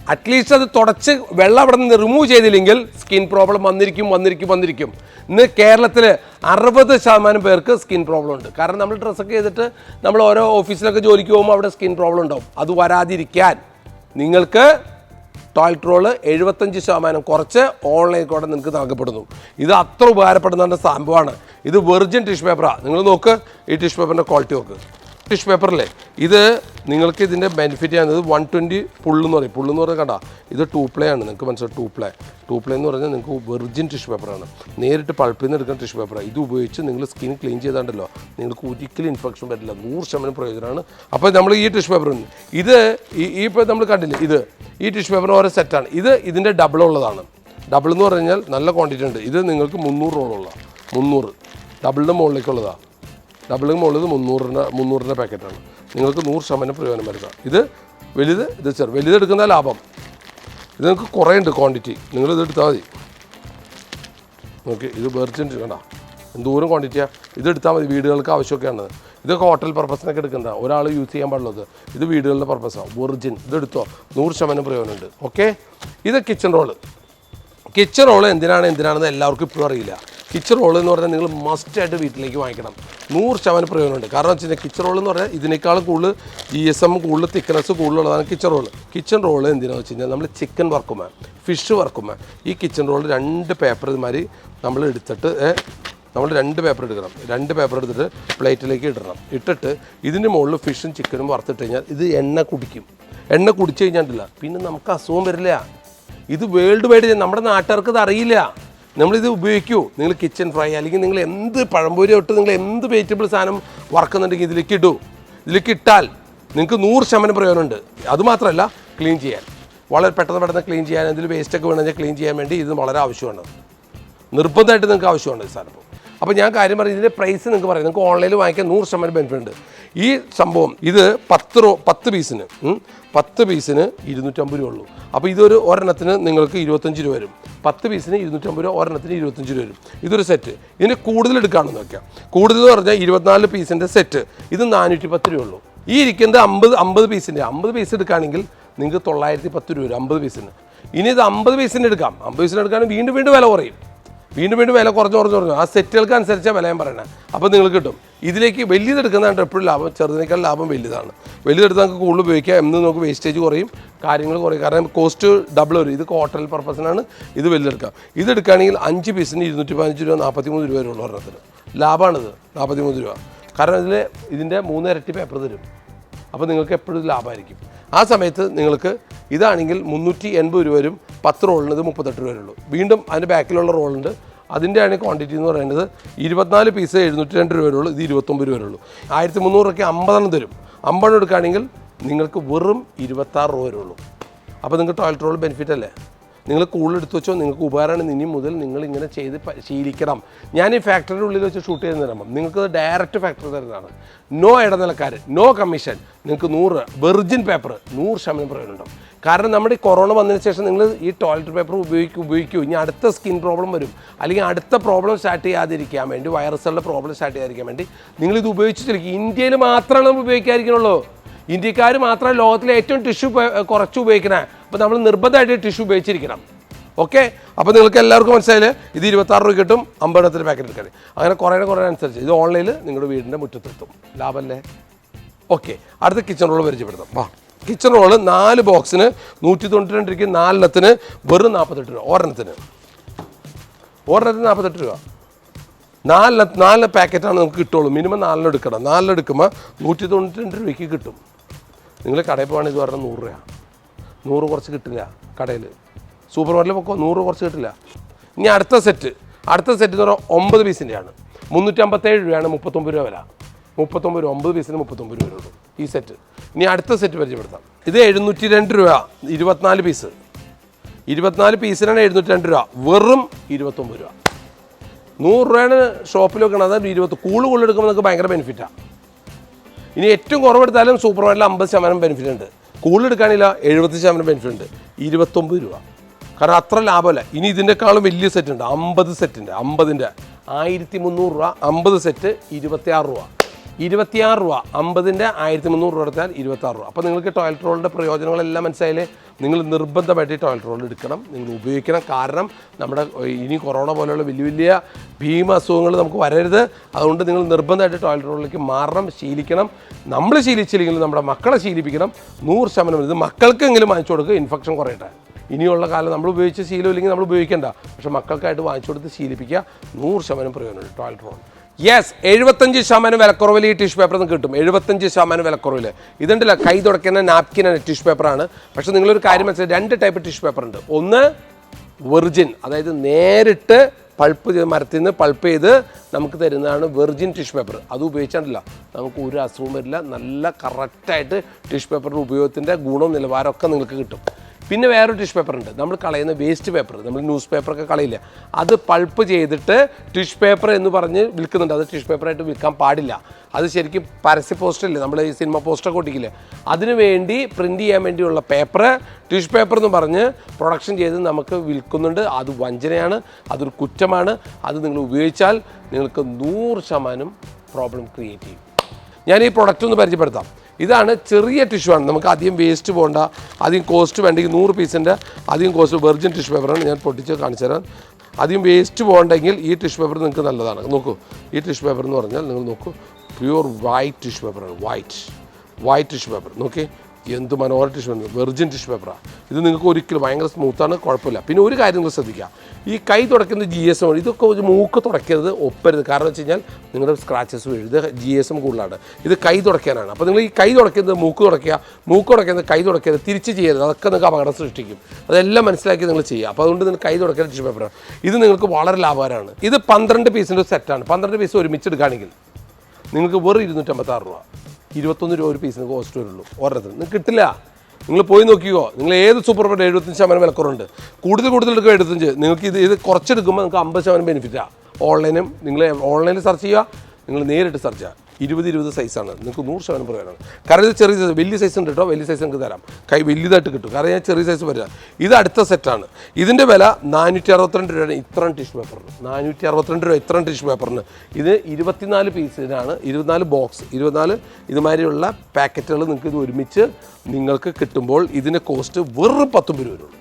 അറ്റ്ലീസ്റ്റ് അത് തുടച്ച് വെള്ളം അവിടെ നിന്ന് റിമൂവ് ചെയ്തില്ലെങ്കിൽ സ്കിൻ പ്രോബ്ലം വന്നിരിക്കും വന്നിരിക്കും വന്നിരിക്കും. ഇന്ന് കേരളത്തിൽ അറുപത് ശതമാനം പേർക്ക് സ്കിൻ പ്രോബ്ലം ഉണ്ട്. കാരണം നമ്മൾ ഡ്രസ്സൊക്കെ ചെയ്തിട്ട് നമ്മൾ ഓരോ ഓഫീസിലൊക്കെ ജോലിക്ക് പോകുമ്പോൾ അവിടെ സ്കിൻ പ്രോബ്ലം ഉണ്ടാവും. അത് വരാതിരിക്കാൻ നിങ്ങൾക്ക് ടോയ്ലറ്റ് റോൾ എഴുപത്തഞ്ച് ശതമാനം കുറച്ച് ഓൺലൈൻ കൂടെ നിങ്ങൾക്ക് നൽകപ്പെടുന്നു. ഇത് അത്ര ഉപകാരപ്പെടുന്ന സംഭവമാണ്. ഇത് വെർജിൻ ടിഷ്യൂ പേപ്പറാണ് നിങ്ങൾ നോക്ക് ഈ ടിഷ്യൂ പേപ്പറിന്റെ ക്വാളിറ്റി നോക്ക്. ടിഷ്യൂ പേപ്പറില്ലേ ഇത് നിങ്ങൾക്ക് ഇതിന്റെ ബെനിഫിറ്റ് ആണ് ചെയ്യുന്നത് വൺ ട്വന്റി പുള്ളെന്ന് പറയും. പുള്ളെന്ന് പറഞ്ഞാൽ കണ്ട ഇത് ടൂ പ്ലേ ആണ്. നിങ്ങൾക്ക് മനസ്സിലായി? ടൂ പ്ലേ ടൂ പ്ലേ എന്ന് പറഞ്ഞാൽ നിങ്ങൾക്ക് വെർജിൻ ടിഷ്യൂ പേപ്പറാണ് നേരിട്ട് പൾപ്പിൽ നിന്ന് എടുക്കുന്ന ടിഷ്യൂ പേപ്പറാണ് ഇത് ഉപയോഗിച്ച് നിങ്ങൾ സ്കിൻ ക്ലീൻ ചെയ്താണ്ടല്ലോ നിങ്ങൾക്ക് ഒരിക്കലും ഇൻഫെക്ഷൻ വരില്ല. നൂറ് ശതമാനം പ്രയോജനമാണ്. അപ്പോൾ നമ്മൾ ഈ ടിഷ്യൂ പേപ്പർ ഇത് ഈ ഇപ്പോൾ നമ്മൾ കണ്ടില്ലേ ഇത് ഈ ടിഷ്യൂ പേപ്പർ ഓരോ സെറ്റാണ് ഇത് ഇതിന്റെ ഡബിൾ ഉള്ളതാണ്. ഡബിൾ എന്ന് പറഞ്ഞാൽ നല്ല ക്വാണ്ടിറ്റി ഉണ്ട്. ഇത് നിങ്ങൾക്ക് മുന്നൂറ് റോളുള്ള മുന്നൂറ്. ഡബിളിന്റെ മുകളിലേക്കുള്ളതാണ് ഡബിളിന് ഉള്ളത് മുന്നൂറിന് മുന്നൂറിന്റെ പാക്കറ്റാണ് നിങ്ങൾക്ക് നൂറ് ശതമാനം പ്രയോജനം വരുക ഇത് വലുത് ഇത് ചെറു വലുത് എടുക്കുന്ന ലാഭം. ഇത് നിങ്ങൾക്ക് കുറേ ഉണ്ട് ക്വാണ്ടിറ്റി നിങ്ങൾ ഇത് എടുത്താൽ മതി. ഓക്കെ ഇത് വെർജിൻ കണ്ട. എന്തോരം ക്വാണ്ടിറ്റിയാണ് ഇത് എടുത്താൽ മതി വീടുകൾക്ക് ആവശ്യമൊക്കെയാണ്. ഇതൊക്കെ ഹോട്ടൽ പർപ്പസിനൊക്കെ എടുക്കണ്ട ഒരാൾ യൂസ് ചെയ്യാൻ പാടുള്ളത്. ഇത് വീടുകളുടെ പർപ്പസാണ് വെർജിൻ ഇതെടുത്തോ നൂറ് ശതമാനം പ്രയോജനമുണ്ട്. ഓക്കെ ഇത് കിച്ചൺ റോൾ കിച്ചൺ റോൾ എന്തിനാണ് എന്തിനാണെന്ന് എല്ലാവർക്കും ഇപ്പോഴും അറിയില്ല. കിച്ചൺ റോൾ എന്ന് പറഞ്ഞാൽ നിങ്ങൾ മസ്റ്റ് ആയിട്ട് വീട്ടിലേക്ക് വാങ്ങിക്കണം. നൂറ് ശതമാനം പ്രയോജനമുണ്ട്. കാരണം വെച്ച് കഴിഞ്ഞാൽ കിച്ചൺ റോൾ എന്ന് പറഞ്ഞാൽ ഇതിനേക്കാളും കൂടുതൽ ജി എസ് എം കൂടുതൽ തിക്നെസ് കൂടുതലുള്ളതാണ് കിച്ചൺ റോൾ കിച്ചൺ റോൾ എന്തിനാണെന്ന് വെച്ച് കഴിഞ്ഞാൽ നമ്മൾ ചിക്കൻ വറക്കുമ്പോൾ ഫിഷ് വറക്കുമ്പോൾ ഈ കിച്ചൺ റോൾ രണ്ട് പേപ്പർ ഇതുമാതിരി നമ്മൾ എടുത്തിട്ട് നമ്മൾ രണ്ട് പേപ്പർ എടുക്കണം. രണ്ട് പേപ്പർ എടുത്തിട്ട് പ്ലേറ്റിലേക്ക് ഇടണം. ഇട്ടിട്ട് ഇതിന്റെ മുകളിൽ ഫിഷും ചിക്കനും വറുത്തിട്ട് കഴിഞ്ഞാൽ ഇത് എണ്ണ കുടിക്കും. എണ്ണ കുടിച്ചു കഴിഞ്ഞാൽ പിന്നെ നമുക്ക് അസുഖം വരില്ല. ഇത് വേൾഡ് വൈഡ് നമ്മുടെ നാട്ടുകാർക്ക് ഇത് അറിയില്ല. നമ്മളിത് ഉപയോഗിക്കൂ. നിങ്ങൾ കിച്ചൺ ഫ്രൈ അല്ലെങ്കിൽ നിങ്ങൾ എന്ത് പഴംപൊരി തൊട്ട് നിങ്ങൾ എന്ത് വെജിറ്റബിൾ സാധനം വറക്കുന്നുണ്ടെങ്കിൽ ഇതിലേക്ക് ഇടൂ. ഇതിലേക്ക് ഇട്ടാൽ നിങ്ങൾക്ക് നൂറ് ശതമാനം പ്രയോജനമുണ്ട്. അതുമാത്രമല്ല ക്ലീൻ ചെയ്യാൻ. വളരെ പെട്ടെന്ന് പെട്ടെന്ന് ക്ലീൻ ചെയ്യാൻ എന്തെങ്കിലും വേസ്റ്റൊക്കെ വേണമെങ്കിൽ ക്ലീൻ ചെയ്യാൻ വേണ്ടി ഇത് വളരെ ആവശ്യമാണ്. നിർബന്ധമായിട്ട് നിങ്ങൾക്ക് ആവശ്യമാണ് ഈ സാധനം. അപ്പോൾ ഞാൻ കാര്യം പറയും ഇതിന്റെ പ്രൈസ് നിങ്ങൾക്ക് പറയാം. നിങ്ങൾക്ക് ഓൺലൈനിൽ വാങ്ങിക്കാൻ നൂറ് ശതമാനം ബെനിഫിറ്റ് ഉണ്ട്. ഈ സംഭവം ഇത് പത്ത് റോ പത്ത് പീസിന് പത്ത് പീസിന് ഇരുന്നൂറ്റമ്പത് രൂപ ഉള്ളൂ അപ്പോൾ ഇതൊരു ഒരെണ്ണത്തിന് നിങ്ങൾക്ക് ഇരുപത്തഞ്ച് രൂപ വരും. പത്ത് പീസിന് ഇരുന്നൂറ്റമ്പത് രൂപ ഒരെണ്ണത്തിന് ഇരുപത്തഞ്ച് രൂപ വരും. ഇതൊരു സെറ്റ്. ഇതിന് കൂടുതൽ എടുക്കുകയാണെന്ന് നോക്കാം കൂടുതൽ എന്ന് പറഞ്ഞാൽ ഇരുപത്തിനാല് പീസിന്റെ സെറ്റ്. ഇത് നാനൂറ്റി പത്ത് രൂപ ഉള്ളൂ ഈ ഇരിക്കുന്നത് അമ്പത് അമ്പത് പീസിന്റെ അമ്പത് പീസ് എടുക്കുകയാണെങ്കിൽ നിങ്ങൾക്ക് തൊള്ളായിരത്തി പത്ത് രൂപ വരും അമ്പത് പീസിന്. ഇനി ഇത് അമ്പത് പീസിന് എടുക്കാം. അമ്പത് പീസിന് എടുക്കുകയാണെങ്കിൽ വീണ്ടും വീണ്ടും വില കുറയും. വീണ്ടും വീണ്ടും വില കുറഞ്ഞു കുറഞ്ഞു കുറഞ്ഞു. ആ സെറ്റുകൾക്ക് അനുസരിച്ചാണ് വില ഞാൻ പറയണത് അപ്പോൾ നിങ്ങൾക്ക് കിട്ടും. ഇതിലേക്ക് വലിയതെടുക്കുന്നതാണ് എപ്പോഴും ലാഭം. ചെറുതിനേക്കാൾ ലാഭം വലുതാണ്. വലിയതെടുത്ത് നമുക്ക് കൂടുതൽ ഉപയോഗിക്കാം. എന്ന് നമുക്ക് വേസ്റ്റേജ് കുറയും. കാര്യങ്ങൾ കുറയും. കാരണം കോസ്റ്റ് ഡബിൾ വരും. ഇത് ഹോട്ടൽ പർപ്പസിനാണ് ഇത് വലുതെടുക്കാം ഇതെടുക്കുകയാണെങ്കിൽ അഞ്ച് പീസിന് ഇരുന്നൂറ്റി പതിനഞ്ച് രൂപ നാൽപ്പത്തി മൂന്ന് രൂപ വരെയുള്ള ഒരെണ്ണത്തിന്. ലാഭമാണിത് നാൽപ്പത്തി മൂന്ന് രൂപ. കാരണം ഇതിൽ ഇതിന്റെ മൂന്ന് ഇരട്ടി പേപ്പർ തരും. അപ്പോൾ നിങ്ങൾക്ക് എപ്പോഴും ലാഭമായിരിക്കും. ആ സമയത്ത് നിങ്ങൾക്ക് ഇതാണെങ്കിൽ മുന്നൂറ്റി എൺപത് രൂപ വരും. പത്ത് റോളിന് ഇത് മുപ്പത്തെട്ട് രൂപ വരുള്ളൂ. വീണ്ടും അതിന്റെ ബാക്കിലുള്ള റോളുണ്ട് അതിന്റെ ആണ് ക്വാണ്ടിറ്റി എന്ന് പറയുന്നത്. ഇരുപത്തിനാല് പീസ് എഴുന്നൂറ്റി രണ്ട് രൂപ വരുള്ളൂ. ഇത് ഇരുപത്തൊമ്പത് രൂപ വരുള്ളൂ. ആയിരത്തി മുന്നൂറൊക്കെ അമ്പതെണ്ണം തരും. അമ്പതെണ്ണം എടുക്കുകയാണെങ്കിൽ നിങ്ങൾക്ക് വെറും ഇരുപത്താറ് രൂപ വരുള്ളൂ. അപ്പോൾ നിങ്ങൾക്ക് ടോയ്ലറ്റ് റോൾ ബെനിഫിറ്റ് അല്ലേ? നിങ്ങൾ കൂടുതലെടുത്ത് വെച്ചോ നിങ്ങൾക്ക് ഉപകാരമാണ്. ഇനി മുതൽ നിങ്ങൾ ഇങ്ങനെ ചെയ്ത് ശീലിക്കണം. ഞാൻ ഈ ഫാക്ടറിയുടെ ഉള്ളിൽ വെച്ച് ഷൂട്ട് ചെയ്ത് തരാം. നിങ്ങൾക്ക് ഡയറക്റ്റ് ഫാക്ടറി തരുന്നതാണ്. നോ ഇടനിലക്കാർ നോ കമ്മീഷൻ നിങ്ങൾക്ക് നൂറ് വെർജിൻ പേപ്പർ നൂറ് ശതമാനം പ്രയോജനം കാരണം നമ്മുടെ ഈ കൊറോണ വന്നതിന് ശേഷം നിങ്ങൾ ഈ ടോയ്ലറ്റ് പേപ്പർ ഉപയോഗിക്കും ഉപയോഗിക്കൂ. ഇനി അടുത്ത സ്കിൻ പ്രോബ്ലം വരും. അല്ലെങ്കിൽ അടുത്ത പ്രോബ്ലം സ്റ്റാർട്ട് ചെയ്യാതിരിക്കാൻ വേണ്ടി വൈറസുകളുടെ പ്രോബ്ലം സ്റ്റാർട്ട് ചെയ്യാതിരിക്കാൻ വേണ്ടി നിങ്ങളിത് ഉപയോഗിച്ചിട്ടിരിക്കും. ഇന്ത്യയിൽ മാത്രമാണ് ഉപയോഗിക്കാതിരിക്കണുള്ളൂ ഇന്ത്യക്കാർ മാത്രമേ ലോകത്തിലെ ഏറ്റവും ടിഷ്യൂ കുറച്ച് ഉപയോഗിക്കണേ. അപ്പോൾ നമ്മൾ നിർബന്ധമായിട്ട് ടിഷ്യൂ ഉപയോഗിച്ചിരിക്കണം. ഓക്കെ അപ്പോൾ നിങ്ങൾക്ക് എല്ലാവർക്കും മനസ്സിലായില്ലേ? ഇത് ഇരുപത്താറ് രൂപ കിട്ടും അമ്പതെണ്ണത്തിന് പാക്കറ്റ് എടുക്കാൻ. അങ്ങനെ കുറേ കുറേ അനുസരിച്ച്. ഇത് ഓൺലൈനിൽ നിങ്ങളുടെ വീടിന്റെ മുറ്റത്തെത്തും. ലാഭമല്ലേ ഓക്കെ അടുത്ത കിച്ചൺ റോൾ പരിചയപ്പെടുത്താം. വാ. കിച്ചൺ റോൾ നാല് ബോക്സിന് നൂറ്റി തൊണ്ണൂറ്റി രണ്ട് രൂപയ്ക്ക് നാലെണ്ണത്തിന് വെറും നാൽപ്പത്തെട്ട് രൂപ. ഒരെണ്ണത്തിന്. ഒരെണ്ണത്തിന് നാൽപ്പത്തെട്ട് രൂപ. നാല് നാല് പാക്കറ്റാണ് നമുക്ക് കിട്ടുള്ളൂ. മിനിമം നാലെണ്ണം എടുക്കുമ്പോൾ നൂറ്റി തൊണ്ണൂറ്റി രണ്ട് രൂപയ്ക്ക് കിട്ടും. നിങ്ങൾ കടയിൽ പോകുകയാണെങ്കിൽ ഇത് പറഞ്ഞാൽ നൂറ് രൂപ നൂറ് കുറച്ച് കിട്ടില്ല കടയിൽ. സൂപ്പർ മാർക്കറ്റിൽ പൊക്കോ? നൂറ് കുറച്ച് കിട്ടില്ല. ഇനി അടുത്ത സെറ്റ് അടുത്ത സെറ്റ് എന്ന് പറഞ്ഞാൽ ഒമ്പത് പീസിന്റെയാണ് മുന്നൂറ്റി അമ്പത്തേഴ് രൂപയാണ് മുപ്പത്തൊമ്പത് രൂപ വില. മുപ്പത്തൊമ്പത് രൂപ ഒമ്പത് പീസിന് മുപ്പത്തൊമ്പത് രൂപ വരുള്ളൂ ഈ സെറ്റ് ഇനി അടുത്ത സെറ്റ് പരിചയപ്പെടുത്താം. ഇത് എഴുന്നൂറ്റി രണ്ട് രൂപ ഇരുപത്തിനാല് പീസ്. ഇരുപത്തിനാല് പീസിനാണ് എഴുന്നൂറ്റി രണ്ട് രൂപ. വെറും ഇരുപത്തൊമ്പത് രൂപ. നൂറ് രൂപയാണ് ഷോപ്പിൽ വെക്കണം അതായത് ഇരുപത്തി കൂൾ കൂടുതൽ എടുക്കുമ്പോൾ നിങ്ങൾക്ക് ഭയങ്കര ബെനിഫിറ്റാണ് ഇനി ഏറ്റവും കുറവെടുത്താലും സൂപ്പർ മാർക്കറ്റിൽ അമ്പത് ശതമാനം ബെനിഫിറ്റ് ഉണ്ട്. കൂടുതൽ എടുക്കാനില്ല എഴുപത്തി ശതമാനം ബെനിഫിറ്റ് ഉണ്ട്. ഇരുപത്തൊമ്പത് രൂപ. കാരണം അത്ര ലാഭമല്ല. ഇനി ഇതിന്റെക്കാളും വലിയ സെറ്റ് ഉണ്ട്. അമ്പത് സെറ്റിന്റെ അമ്പതിന്റെ ആയിരത്തി മുന്നൂറ് രൂപ. അമ്പത് സെറ്റ് ഇരുപത്തിയാറ് രൂപ. ഇരുപത്തിയാറ് രൂപ. അമ്പതിന്റെ ആയിരത്തി മുന്നൂറ് രൂപ എടുത്താൽ ഇരുപത്താറ് രൂപ. അപ്പോൾ നിങ്ങൾക്ക് ടോയ്ലറ്റ് റോളിന്റെ പ്രയോജനങ്ങളെല്ലാം മനസ്സിലായാലേ നിങ്ങൾ നിർബന്ധമായിട്ട് ടോയ്ലറ്റ് റോൾ എടുക്കണം. നിങ്ങൾ ഉപയോഗിക്കണം. കാരണം നമ്മുടെ ഇനി കൊറോണ പോലെയുള്ള വലിയ വലിയ ഭീമ അസുഖങ്ങൾ നമുക്ക് വരരുത്. അതുകൊണ്ട് നിങ്ങൾ നിർബന്ധമായിട്ട് ടോയ്ലറ്റ് റോളിലേക്ക് മാറണം ശീലിക്കണം. നമ്മൾ ശീലിച്ചില്ലെങ്കിൽ നമ്മുടെ മക്കളെ ശീലിപ്പിക്കണം. നൂറ് ശതമാനം ഇത് മക്കൾക്കെങ്കിലും വാങ്ങിച്ചു കൊടുക്കുക. ഇൻഫെക്ഷൻ കുറയട്ടെ. ഇനിയുള്ള കാലം നമ്മൾ ഉപയോഗിച്ച് ശീലമില്ലെങ്കിൽ നമ്മൾ ഉപയോഗിക്കേണ്ട. പക്ഷേ മക്കൾക്കായിട്ട് വാങ്ങിച്ചു കൊടുത്ത് ശീലിപ്പിക്കുക. നൂറ് ശതമാനം പ്രയോജനമുണ്ട് ടോയ്ലറ്റ് റോൾ യെസ് എഴുപത്തഞ്ച് ശതമാനം വിലക്കുറവിൽ ഈ ടിഷ്യൂ പേപ്പർ നിന്ന് കിട്ടും. എഴുപത്തഞ്ച് ശതമാനം വിലക്കുറവിൽ. ഇതുണ്ടല്ല കൈ തുടക്കുന്ന നാപ്കിനാണ് ടിഷ്യൂ പേപ്പറാണ് പക്ഷേ നിങ്ങളൊരു കാര്യം മനസ്സിലായി രണ്ട് ടൈപ്പ് ടിഷ്യൂ പേപ്പർ ഉണ്ട്. ഒന്ന് വെർജിൻ അതായത് നേരിട്ട് പൾപ്പ് ചെയ്ത് മരത്തിൽ നിന്ന് പൾപ്പ് ചെയ്ത് നമുക്ക് തരുന്നതാണ് വെർജിൻ ടിഷ്യൂ പേപ്പർ അത് ഉപയോഗിച്ചാണ്ടല്ല. നമുക്ക് ഒരു അസുഖവും വരില്ല. നല്ല കറക്റ്റായിട്ട് ടിഷ്യൂ പേപ്പറിന്റെ ഉപയോഗത്തിന്റെ ഗുണവും നിലവാരമൊക്കെ നിങ്ങൾക്ക് കിട്ടും. പിന്നെ വേറൊരു ടിഷ്യൂ പേപ്പർ ഉണ്ട്. നമ്മൾ കളയുന്ന വേസ്റ്റ് പേപ്പർ നമ്മൾ ന്യൂസ് പേപ്പറൊക്കെ കളയില്ല? അത് പൾപ്പ് ചെയ്തിട്ട് ടിഷ്യൂ പേപ്പർ എന്ന് പറഞ്ഞ് വിൽക്കുന്നുണ്ട്. അത് ടിഷ്യൂ പേപ്പറായിട്ട് വിൽക്കാൻ പാടില്ല. അത് ശരിക്കും പരസ്യ പോസ്റ്ററില്ലേ നമ്മൾ ഈ സിനിമ പോസ്റ്റർ ഒട്ടിക്കില്ലേ? അതിനു വേണ്ടി പ്രിന്റ് ചെയ്യാൻ വേണ്ടിയുള്ള പേപ്പർ ടിഷ്യൂ പേപ്പർ എന്ന് പറഞ്ഞ് പ്രൊഡക്ഷൻ ചെയ്ത് നമുക്ക് വിൽക്കുന്നുണ്ട്. അത് വഞ്ചനയാണ് അതൊരു കുറ്റമാണ്. അത് നിങ്ങൾ ഉപയോഗിച്ചാൽ നിങ്ങൾക്ക് നൂറ് ശതമാനം പ്രോബ്ലം ക്രിയേറ്റ് ചെയ്യും. ഞാൻ ഈ പ്രൊഡക്റ്റ് ഒന്ന് പരിചയപ്പെടുത്താം. ഇതാണ് ചെറിയ ടിഷ്യൂ ആണ്. നമുക്ക് അധികം വേസ്റ്റ് പോകണ്ട അധികം കോസ്റ്റ് വേണ്ടെങ്കിൽ നൂറ് പീസിന്റെ അധികം കോസ്റ്റ് വെർജിൻ ടിഷ്യൂ പേപ്പറാണ് ഞാൻ പൊട്ടിച്ച് കാണിച്ചു തരാം. അധികം വേസ്റ്റ് പോകണ്ടെങ്കിൽ ഈ ടിഷ്യൂ പേപ്പർ നിങ്ങൾക്ക് നല്ലതാണ്. നോക്കൂ. ഈ ടിഷ്യൂ പേപ്പർ എന്ന് പറഞ്ഞാൽ നിങ്ങൾ നോക്കൂ. പ്യുവർ വൈറ്റ് ടിഷ്യൂ പേപ്പറാണ് വൈറ്റ് വൈറ്റ് ടിഷ്യൂ പേപ്പർ നോക്കി? എന്ത് മനോഹര ടിഷ്യൂ ആണ്. വെർജിൻ ടിഷ്യൂ പേപ്പറാണ് ഇത് നിങ്ങൾക്ക് ഒരിക്കലും ഭയങ്കര സ്മൂത്താണ് കുഴപ്പമില്ല. പിന്നെ ഒരു കാര്യം നിങ്ങൾ ശ്രദ്ധിക്കുക. ഈ കൈ തുടക്കുന്ന ജി എസ് എം ഇതൊക്കെ ഒരു മൂക്ക് തുടയ്ക്കരുത് ഒപ്പരുത്. കാരണം വെച്ച് കഴിഞ്ഞാൽ നിങ്ങളുടെ സ്ക്രാച്ചസ് വീഴും. ഇത് ജി എസ് എം കൂടുതലാണ്. ഇത് കൈ തുടക്കാനാണ് അപ്പോൾ നിങ്ങൾ ഈ കൈ തുടയ്ക്കുന്നത് മൂക്ക് തുടയ്ക്കുക. മൂക്ക് തുടയ്ക്കുന്നത് കൈ തുടയ്ക്കരുത്. തിരിച്ച് ചെയ്യരുത്. അതൊക്കെ നിങ്ങൾക്ക് അപകടം സൃഷ്ടിക്കും. അതെല്ലാം മനസ്സിലാക്കി നിങ്ങൾ ചെയ്യുക. അപ്പോൾ അതുകൊണ്ട് നിങ്ങൾ കൈ തുടക്കുന്ന ടിഷ്യൂ പേപ്പറാണ് ഇത് നിങ്ങൾക്ക് വളരെ ലാഭകരമാണ്. ഇത് പന്ത്രണ്ട് പീസിന്റെ സെറ്റാണ് പന്ത്രണ്ട് പീസ് ഒരുമിച്ച് എടുക്കുകയാണെങ്കിൽ നിങ്ങൾക്ക് വെറും ഇരുന്നൂറ്റമ്പത്താറ് രൂപ. ഇരുപത്തൊന്ന് രൂപ ഒരു പീസിന് കോസ്റ്റ് വരുള്ളൂ. ഒരെണ്ണത്തിന്. നിങ്ങൾക്ക് കിട്ടില്ല. നിങ്ങൾ പോയി നോക്കിയോ നിങ്ങൾ ഏത് സൂപ്പർ മാർക്കറ്റ് എഴുപത്തഞ്ച് ശതമാനം വിലക്കുറവുണ്ട്. കൂടുതൽ കൂടുതൽ എടുക്കുക എഴുപത്തഞ്ച്. നിങ്ങൾക്ക് ഇത് ഇത് കുറച്ചെടുക്കുമ്പോൾ നിങ്ങൾക്ക് അമ്പത് ശതമാനം ബെനിഫിറ്റാണ് ഓൺലൈനും നിങ്ങൾ ഓൺലൈനിൽ സെർച്ച് ചെയ്യുക. നിങ്ങൾ നേരിട്ട് സെർച്ച് ചെയ്യുക. ഇരുപത് ഇരുപത് സൈസാണ് നിങ്ങൾക്ക് നൂറ് ശതമാനം പ്രയോജനമാണ് കാരണം ഇത് ചെറിയ സൈസ് വലിയ സൈസ് ഉണ്ട് കേട്ടോ വലിയ സൈസ് നിങ്ങൾക്ക് തരാം. കൈ വലിയതായിട്ട് കിട്ടും. കാരണം ഞാൻ ചെറിയ സൈസ് വരിക ഇത് അടുത്ത സെറ്റാണ് ഇതിന്റെ വില നാനൂറ്റി അറുപത്തിരണ്ട് രൂപയാണ് ഇത്രയും ടിഷ്യൂ പേപ്പറിന് നാനൂറ്റി അറുപത്തിരണ്ട് രൂപ ഇത്രയും ടിഷ്യൂ പേപ്പറിന് ഇത് ഇരുപത്തിനാല് പീസിനാണ് ഇരുപത്തിനാല് ബോക്സ് ഇരുപത്തിനാല് ഇതുമാതിരിയുള്ള പാക്കറ്റുകൾ നിങ്ങൾക്ക് ഇത് ഒരുമിച്ച് നിങ്ങൾക്ക് കിട്ടുമ്പോൾ ഇതിന്റെ കോസ്റ്റ് വെറും പത്തൊമ്പത് രൂപ വരുള്ളൂ.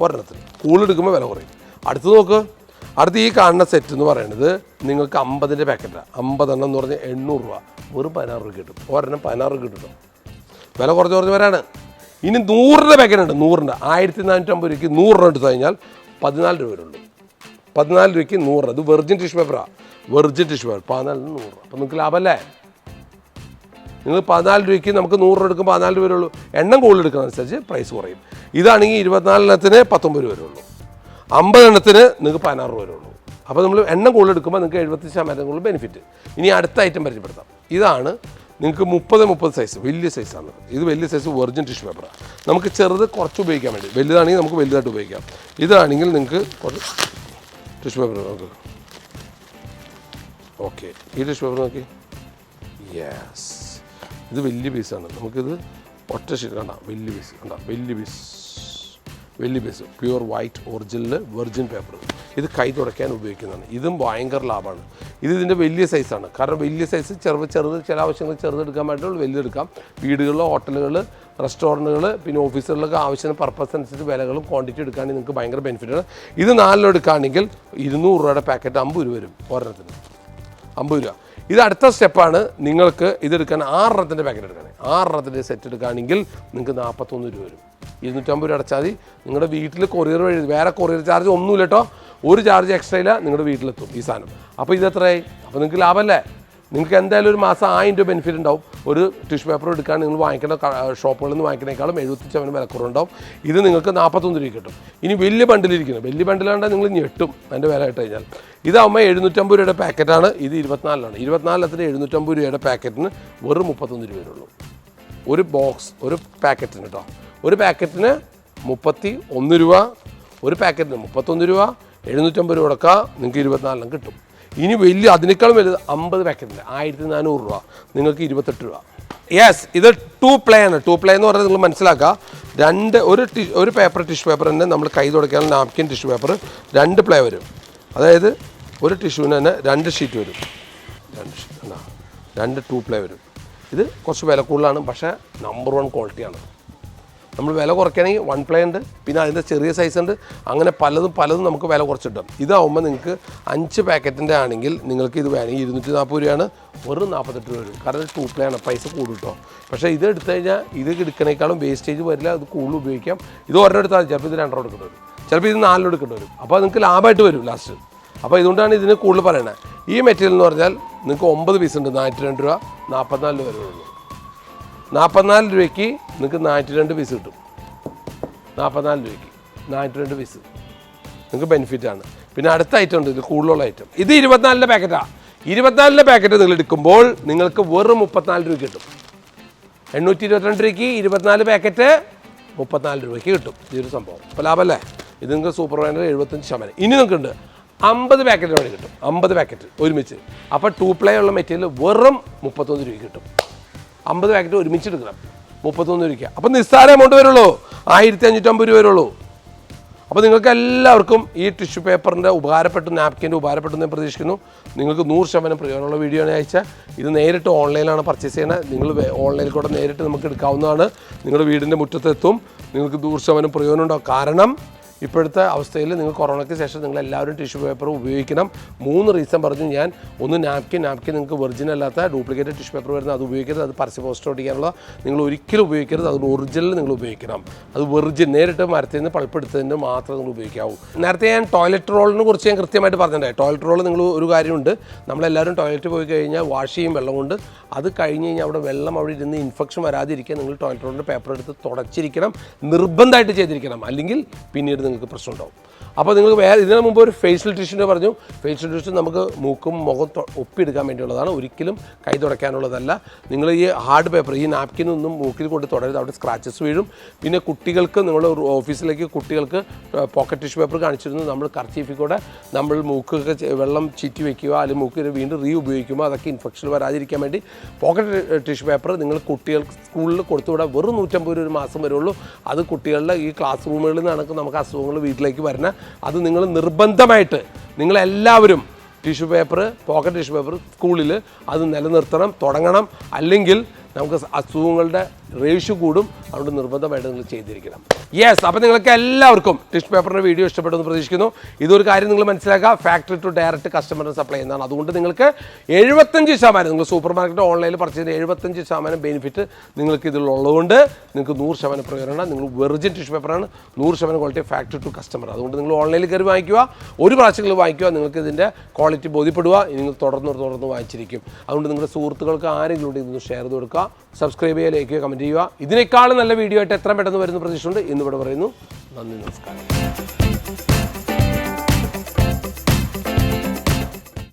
ഒരെണ്ണത്തിന്. കൂളെടുക്കുമ്പോൾ വില കുറയും. അടുത്ത് നോക്ക്. അടുത്ത് ഈ കാണുന്ന സെറ്റ് എന്ന് പറയുന്നത് നിങ്ങൾക്ക് അമ്പതിന്റെ പാക്കറ്റാണ് അമ്പതെണ്ണം എന്ന് പറഞ്ഞാൽ എണ്ണൂറ് രൂപ. വെറും പതിനാറ് രൂപ കിട്ടും. ഒരെണ്ണം പതിനാറ് രൂപ കിട്ടും. വില കുറച്ച് കുറച്ച് വരാണ്. ഇനി നൂറിന്റെ പാക്കറ്റ് ഉണ്ട്. നൂറിന്റെ. ആയിരത്തി നാനൂറ്റമ്പത് രൂപയ്ക്ക് നൂറ് രൂപ എടുത്തു കഴിഞ്ഞാൽ പതിനാല് രൂപ വരുള്ളൂ. പതിനാല് രൂപയ്ക്ക് നൂറ്. ഇത് വെർജിൻ ടിഷ്യൂ പേപ്പറാണ് വെർജിൻ ടിഷ്യൂ പേപ്പർ പതിനാല് നൂറ്. അപ്പം നിങ്ങൾക്ക് ലാഭമല്ലേ? നിങ്ങൾ പതിനാല് രൂപയ്ക്ക് നമുക്ക് നൂറ് രൂപ എടുക്കും പതിനാല് രൂപ വരുള്ളൂ. എണ്ണം കൂടുതൽ എടുക്കുന്നതനുസരിച്ച് പ്രൈസ് കുറയും. ഇതാണെങ്കിൽ ഇരുപത്തിനാലിനത്തിന് പത്തൊമ്പത് രൂപ വരുള്ളൂ. അമ്പത് എണ്ണത്തിന് നിങ്ങൾക്ക് പതിനാറ് രൂപ വരുള്ളൂ. അപ്പോൾ നമ്മൾ എണ്ണം കൂടുതൽ എടുക്കുമ്പോൾ നിങ്ങൾക്ക് എഴുപത്തി ശതമാനം കൂടുതൽ ബെനിഫിറ്റ് ഇനി അടുത്ത ഐറ്റം പരിചയപ്പെടുത്താം. ഇതാണ് നിങ്ങൾക്ക് മുപ്പത് മുപ്പത് സൈസ് വലിയ സൈസാണ് ഇത് വലിയ സൈസ് വെർജിൻ ടിഷ്യൂ പേപ്പറാണ് നമുക്ക് ചെറുത് കുറച്ച് ഉപയോഗിക്കാൻ വേണ്ടി വലുതാണെങ്കിൽ നമുക്ക് വലുതായിട്ട് ഉപയോഗിക്കാം. ഇതാണെങ്കിൽ നിങ്ങൾക്ക് കുറച്ച് ടിഷ്യൂ പേപ്പർ നോക്ക്. ഓക്കെ ഈ ടിഷ്യൂ പേപ്പർ നോക്കി. യെസ് ഇത് വലിയ പീസാണ് നമുക്കിത് ഒറ്റ ഷീറ്റ് കണ്ട? വലിയ പീസ് കണ്ട? വലിയ പീസ് വലിയ piece pure white original virgin paper ഇത് കൈ തുടയ്ക്കാൻ ഉപയോഗിക്കുന്നതാണ്. ഇതും ഭയങ്കര ലാഭമാണ്. ഇത് ഇതിന്റെ വലിയ സൈസാണ് കാരണം വലിയ സൈസ് ചെറുത് ചെറുത് ചില ആവശ്യങ്ങൾ ചെറുതെടുക്കാൻ വേണ്ടി വലുതെടുക്കാം വീടുകളിൽ ഹോട്ടലുകൾ റെസ്റ്റോറന്റുകൾ പിന്നെ ഓഫീസുകളിലൊക്കെ ആവശ്യത്തിന് പർപ്പസ് അനുസരിച്ച് വിലകളും ക്വാണ്ടിറ്റി എടുക്കുകയാണെങ്കിൽ നിങ്ങൾക്ക് ഭയങ്കര ആണ്. ഇത് നാലിലും എടുക്കുകയാണെങ്കിൽ ഇരുന്നൂറ് രൂപയുടെ പാക്കറ്റ് അമ്പത് രൂപ വരും ഒരെണ്ണത്തിന്. അമ്പത് രൂപ. ഇത് അടുത്ത സ്റ്റെപ്പാണ് നിങ്ങൾക്ക് ഇതെടുക്കാൻ ആറെണ്ണത്തിന്റെ പാക്കറ്റ് എടുക്കണേ ആറെണ്ണത്തിന്റെ സെറ്റ് എടുക്കുകയാണെങ്കിൽ നിങ്ങൾക്ക് നാൽപ്പത്തൊന്ന് രൂപ വരും. ഇരുന്നൂറ്റമ്പത് രൂപ അടച്ചാൽ മതി. നിങ്ങളുടെ വീട്ടിൽ കൊറിയർ വഴി വേറെ കൊറിയർ ചാർജ് ഒന്നുമില്ല കേട്ടോ. ഒരു ചാർജ് എക്സ്ട്രാ ഇല്ല നിങ്ങളുടെ വീട്ടിലെത്തും ഈ സാധനം. അപ്പോൾ ഇത് എത്രയായി? അപ്പോൾ നിങ്ങൾക്ക് ലാഭമല്ലേ? നിങ്ങൾക്ക് എന്തായാലും ഒരു മാസം ആയിരം രൂപ ബെനിഫിറ്റ് ഉണ്ടാവും. ഒരു ടിഷ്യൂ പേപ്പർ എടുക്കാൻ നിങ്ങൾ വാങ്ങിക്കുന്ന ഷോപ്പുകളിൽ നിന്ന് വാങ്ങിക്കുന്നേക്കാളും എഴുപത്തി ശതമാനം വിലക്കുറവുണ്ടാവും ഇത് നിങ്ങൾക്ക് നാൽപ്പത്തൊന്ന് രൂപ കിട്ടും. ഇനി വലിയ ബണ്ടിലിരിക്കുന്നത് വലിയ ബണ്ടിലാണ്ട് നിങ്ങൾ ഞെട്ടും അതിന്റെ വില ഇട്ട് കഴിഞ്ഞാൽ. ഇതാകുമ്പോൾ എഴുന്നൂറ്റമ്പത് രൂപയുടെ പാക്കറ്റാണ് ഇത് ഇരുപത്തിനാലിലാണ്. ഇരുപത്തിനാലിലത്തിന് എഴുന്നൂറ്റമ്പത് രൂപയുടെ പാക്കറ്റിന് വെറും മുപ്പത്തൊന്ന് രൂപയുള്ളൂ ഒരു ബോക്സ് ഒരു പാക്കറ്റിന് കേട്ടോ. ഒരു പാക്കറ്റിന് മുപ്പത്തി ഒന്ന് രൂപ ഒരു പാക്കറ്റിന് മുപ്പത്തൊന്ന് രൂപ എഴുന്നൂറ്റമ്പത് രൂപ കൊടുക്കുക നിങ്ങൾക്ക് ഇരുപത്തിനാലിനും കിട്ടും. ഇനി വലിയ അതിനേക്കാളും വലുത് അമ്പത് പാക്കറ്റിന്റെ ആയിരത്തി നാനൂറ് രൂപ നിങ്ങൾക്ക് ഇരുപത്തെട്ട് രൂപ. യെസ് ഇത് ടു പ്ലേ ആണ് ടു പ്ലേ എന്ന് പറഞ്ഞാൽ നിങ്ങൾ മനസ്സിലാക്കുക. രണ്ട് ഒരു ടി ഒരു പേപ്പർ ടിഷ്യൂ പേപ്പർ തന്നെ നമ്മൾ കൈ തുടക്കിയാൽ നാപ്കിൻ ടിഷ്യൂ പേപ്പർ രണ്ട് പ്ലേ വരും. അതായത് ഒരു ടിഷ്യൂവിന് തന്നെ രണ്ട് ഷീറ്റ് വരും. രണ്ട് ഷീറ്റ് രണ്ട് ടു പ്ലേ വരും. ഇത് കുറച്ച് വില കൂടുതലാണ് പക്ഷേ നമ്പർ വൺ ക്വാളിറ്റിയാണ് നമ്മൾ വില കുറയ്ക്കണമെങ്കിൽ വൺ പ്ലേ ഉണ്ട്. പിന്നെ അതിന്റെ ചെറിയ സൈസ് ഉണ്ട്. അങ്ങനെ പലതും പലതും നമുക്ക് വില കുറച്ചിട്ടും ഇതാവുമ്പോൾ നിങ്ങൾക്ക് അഞ്ച് പാക്കറ്റിന്റെ ആണെങ്കിൽ നിങ്ങൾക്ക് ഇത് വേണമെങ്കിൽ ഇരുന്നൂറ്റി നാൽപ്പത് രൂപയാണ്. വെറും നാൽപ്പത്തെട്ട് രൂപ വരും. കാരണം ടൂ പ്ലേ ആണ്. പൈസ കൂടും കേട്ടോ. പക്ഷേ ഇത് എടുത്തു കഴിഞ്ഞാൽ ഇത് എടുക്കണേക്കാളും വേസ്റ്റേജ് വരില്ല. അത് കൂടുതൽ ഉപയോഗിക്കാം. ഇത് ഒരെണ്ണം എടുത്താൽ. ചിലപ്പോൾ ഇത് രണ്ടെണ്ണം എടുക്കേണ്ടി വരും. ചിലപ്പോൾ ഇത് നാലെണ്ണം എടുക്കേണ്ടി വരും. അപ്പോൾ നിങ്ങൾക്ക് ലാഭമായിട്ട് വരും ലാസ്റ്റ് അപ്പോൾ ഇതുകൊണ്ടാണ് ഇതിന് കൂടുതൽ പറയുന്നത് ഈ മെറ്റീരിയൽ എന്ന് പറഞ്ഞാൽ നിങ്ങൾക്ക് ഒമ്പത് പീസ് ഉണ്ട്. നാനൂറ്റി രണ്ട് രൂപ നാൽപ്പത്തിനാല് രൂപ വരുള്ളൂ നാൽപ്പത്തിനാല് രൂപയ്ക്ക് നിങ്ങൾക്ക് നാനൂറ്റി രണ്ട് പീസ് കിട്ടും. നാൽപ്പത്തിനാല് രൂപയ്ക്ക് നാനൂറ്റി രണ്ട് പീസ് നിങ്ങൾക്ക് ബെനിഫിറ്റ് ആണ്. പിന്നെ അടുത്ത ഐറ്റം ഉണ്ട് ഇത് കൂടുതലുള്ള ഐറ്റം ഇത് ഇരുപത്തിനാലിന്റെ പാക്കറ്റാണ് ഇരുപത്തിനാലിന്റെ പാക്കറ്റ് നിങ്ങൾ എടുക്കുമ്പോൾ നിങ്ങൾക്ക് വെറും മുപ്പത്തിനാല് രൂപ കിട്ടും. എണ്ണൂറ്റി ഇരുപത്തിരണ്ട് രൂപയ്ക്ക് ഇരുപത്തിനാല് പാക്കറ്റ് മുപ്പത്തിനാല് രൂപയ്ക്ക് കിട്ടും. ഇതൊരു സംഭവം. അപ്പോൾ ലാഭമല്ലേ ഇത് നിങ്ങൾക്ക് സൂപ്പർ ബ്രാൻഡിൽ എഴുപത്തഞ്ച് ശതമാനം. ഇനി നിങ്ങൾക്കുണ്ട് അമ്പത് പാക്കറ്റ് വേണ്ടി കിട്ടും. അമ്പത് പാക്കറ്റ് ഒരുമിച്ച്. അപ്പോൾ ടു പ്ലേ ഉള്ള മെറ്റീരിയൽ വെറും മുപ്പത്തൊന്ന് രൂപയ്ക്ക് കിട്ടും. അമ്പത് പാക്കറ്റ് ഒരുമിച്ച് എടുക്കണം മുപ്പത്തൊന്ന് രൂപയ്ക്ക്. അപ്പം നിസ്സാര എമൗണ്ട് വരുള്ളൂ. ആയിരത്തി അഞ്ഞൂറ്റമ്പത് രൂപ വരുള്ളൂ. അപ്പോൾ നിങ്ങൾക്ക് എല്ലാവർക്കും ഈ ടിഷ്യൂ പേപ്പറിന്റെ ഉപകാരപ്പെട്ട നാപ്കിന്റെ ഉപകാരപ്പെട്ടു എന്ന് ഞാൻ പ്രതീക്ഷിക്കുന്നു. നിങ്ങൾക്ക് നൂറ് ശതമാനം പ്രയോജനമുള്ള വീഡിയോ ആണ് അയച്ചാൽ ഇത് നേരിട്ട് ഓൺലൈനിലാണ് പർച്ചേസ് ചെയ്യുന്നത്. നിങ്ങൾ ഓൺലൈനിൽ കൂടെ നേരിട്ട് നമുക്ക് എടുക്കാവുന്നതാണ്. നിങ്ങളുടെ വീടിന്റെ മുറ്റത്തെത്തും. നിങ്ങൾക്ക് നൂറ് ശതമാനം പ്രയോജനം ഉണ്ടാവും കാരണം ഇപ്പോഴത്തെ അവസ്ഥയിൽ നിങ്ങൾ കൊറോണയ്ക്ക് ശേഷം നിങ്ങൾ എല്ലാവരും ടിഷ്യൂ പേപ്പർ ഉപയോഗിക്കണം. മൂന്ന് റീസൺ പറഞ്ഞു ഞാൻ. ഒന്ന് നാപ്കിൻ നാപ്കിൻ നിങ്ങൾക്ക് ഒറിജിനൽ അല്ലാത്ത ഡ്യൂപ്ലിക്കേറ്റ് ടിഷ്യൂ പേപ്പർ വരുന്നത് അത് ഉപയോഗിക്കരുത്. അത് പരസ്യ പോസ്റ്റർ ഒട്ടിക്കാനുള്ള നിങ്ങൾ ഒരിക്കലും ഉപയോഗിക്കരുത്. അത് ഒറിജിനൽ നിങ്ങൾ ഉപയോഗിക്കണം. അത് വെർജിൻ നേരിട്ട് മരത്തിൽ നിന്ന് പൾപ്പെടുത്തതിന് മാത്രം നിങ്ങൾ ഉപയോഗിക്കാവൂ. നേരത്തെ ഞാൻ ടോയ്ലറ്റ് റോളിനെ കുറിച്ച് ഞാൻ കൃത്യമായിട്ട് പറഞ്ഞിട്ടുണ്ടായി ടോയ്ലറ്റ് റോൾ നിങ്ങൾ ഒരു കാര്യമുണ്ട്. നമ്മളെല്ലാവരും ടോയ്ലറ്റ് പോയി കഴിഞ്ഞാൽ വാഷ് ചെയ്യും വെള്ളം കൊണ്ട്. അത് കഴിഞ്ഞ് കഴിഞ്ഞാൽ അവിടെ വെള്ളം അവിടെ ഇരുന്ന് ഇൻഫെക്ഷൻ വരാതിരിക്കാൻ നിങ്ങൾ ടോയ്ലറ്റ് റോളിന്റെ പേപ്പർ എടുത്ത് തുടച്ചിരിക്കണം. നിർബന്ധമായിട്ട് ചെയ്തിരിക്കണം. അല്ലെങ്കിൽ പിന്നീട് നിങ്ങൾക്ക് പ്രശ്നം ഉണ്ടാവും അപ്പോൾ നിങ്ങൾക്ക് വേറെ ഇതിനു മുമ്പ് ഒരു ഫേഷ്യൽ ടിഷ്യൂന്റെ പറഞ്ഞു. ഫേസ് ടിഷ്യൂ നമുക്ക് മൂക്കും മുഖം ഒപ്പിയെടുക്കാൻ വേണ്ടിയുള്ളതാണ്. ഒരിക്കലും കൈ തുടയ്ക്കാനുള്ളതല്ല. നിങ്ങൾ ഈ ഹാർഡ് പേപ്പർ ഈ നാപ്കിനൊന്നും മൂക്കിൽ കൊണ്ട് തുടരുത്. അവിടെ സ്ക്രാച്ചസ് വീഴും. പിന്നെ കുട്ടികൾക്ക് നിങ്ങൾ ഓഫീസിലേക്ക് കുട്ടികൾക്ക് പോക്കറ്റ് ടിഷ്യൂ പേപ്പർ കാണിച്ചിരുന്നു. നമ്മൾ കർച്ചീഫിൽ കൂടെ നമ്മൾ മൂക്കൊക്കെ വെള്ളം ചീറ്റി വയ്ക്കുക അല്ലെങ്കിൽ മൂക്കിൽ വീണ്ടും റീ ഉപയോഗിക്കുമ്പോൾ അതൊക്കെ ഇൻഫെക്ഷൻ വരാതിരിക്കാൻ വേണ്ടി പോക്കറ്റ് ടിഷ്യൂ പേപ്പർ നിങ്ങൾ കുട്ടികൾക്ക് സ്കൂളിൽ കൊടുത്തുവിടാൻ വെറും നൂറ്റമ്പത് രൂപ ഒരു മാസം വരുള്ളൂ. അത് കുട്ടികളുടെ ഈ ക്ലാസ് റൂമുകളിൽ നിന്നാണ് നമുക്ക് അസുഖങ്ങൾ വീട്ടിലേക്ക് വരുന്ന അത് നിങ്ങൾ നിർബന്ധമായിട്ട് നിങ്ങളെല്ലാവരും tissue paper pocket tissue paper സ്കൂളിൽ അത് നിലനിർത്തണം തുടങ്ങണം. അല്ലെങ്കിൽ നമുക്ക് അസുഖങ്ങളുടെ റേഷ്യോ കൂടും. അതുകൊണ്ട് നിർബന്ധമായിട്ട് നിങ്ങൾ ചെയ്തിരിക്കണം. യെസ് അപ്പോൾ നിങ്ങൾക്ക് എല്ലാവർക്കും ടിഷ്യൂ പേപ്പറിന്റെ വീഡിയോ ഇഷ്ടപ്പെട്ടെന്ന് പ്രതീക്ഷിക്കുന്നു. ഇതൊരു കാര്യം നിങ്ങൾ മനസ്സിലാക്കുക. ഫാക്ടറി ടു ഡയറക്റ്റ് കസ്റ്റമറിന് സപ്ലൈ ചെയ്യുന്നതാണ്. അതുകൊണ്ട് നിങ്ങൾക്ക് എഴുപത്തഞ്ച് ശതമാനം നിങ്ങൾ സൂപ്പർ മാർക്കറ്റ് ഓൺലൈനിൽ പർച്ചേസ് എഴുപത്തഞ്ച് ശതമാനം ബെനിഫിറ്റ് നിങ്ങൾക്ക് ഇതിലുള്ളതുകൊണ്ട് നിങ്ങൾക്ക് നൂറ് ശതമാനം പ്രയോജനമാണ് നിങ്ങൾ വെർജിൻ ടിഷ്യൂ പേപ്പറാണ് നൂറ് ശതമാനം ക്വാളിറ്റി ഫാക്ടറി ടു കസ്റ്റമർ അതുകൊണ്ട് നിങ്ങൾ ഓൺലൈനിൽ കയറി വാങ്ങിക്കുക. ഒരു പ്രാവശ്യം വാങ്ങിക്കുക. നിങ്ങൾക്ക് ഇതിന്റെ ക്വാളിറ്റി ബോധ്യപ്പെടുക. നിങ്ങൾ തുടർന്ന് തുടർന്ന് വാങ്ങിച്ചിരിക്കും. അതുകൊണ്ട് നിങ്ങളുടെ സുഹൃത്തുക്കൾക്ക് ആരെങ്കിലും ഉണ്ടെങ്കിൽ ഷെയർ ചെയ്ത് കൊടുക്കുക. സബ്സ്ക്രൈബ് ചെയ്യുക ലൈക്ക് ചെയ്യുക. കമന്റ് ചെയ്യുക ഇതിനേക്കാളും നല്ല വീഡിയോ ആയിട്ട് എത്ര പെട്ടെന്ന് വരുന്ന പ്രതീക്ഷയുണ്ട്. ഇന്നിവിടെ പറയുന്നു. നന്ദി നമസ്കാരം.